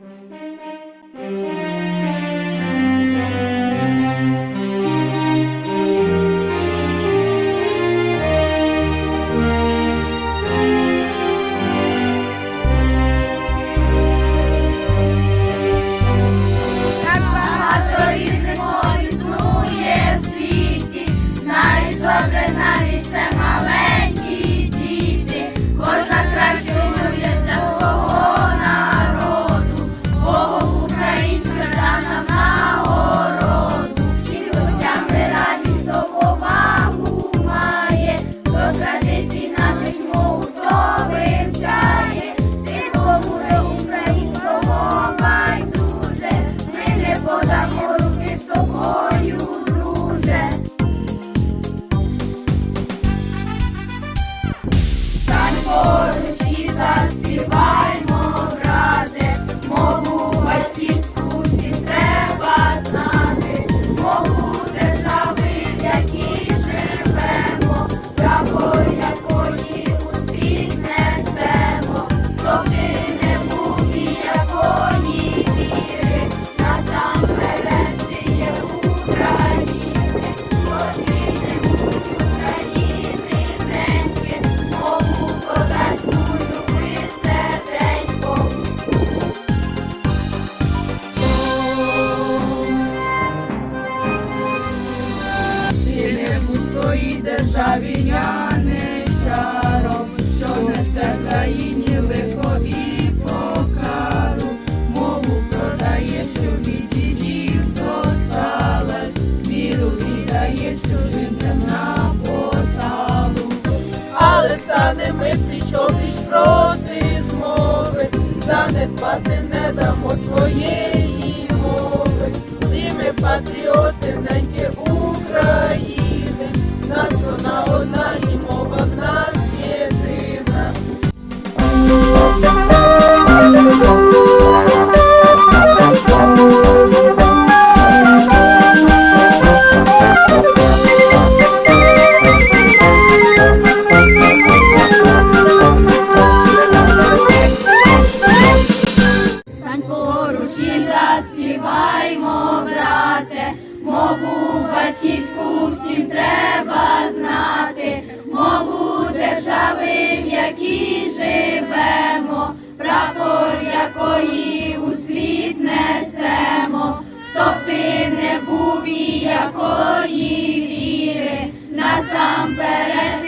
Mm-hmm. Та війня не чаром, що несе країні лихові покару, мову продає, що від дідів зосталась, віру віддає чужинцям на поталу, але стане ми плічом пліч проти змови, занедбати не дамо своєї мови, всі ми патріоти. мову батьківську всім треба знати, мову держави, в якій живемо, прапор якої у світ несемо, хто б ти не був і якої віри насамперед.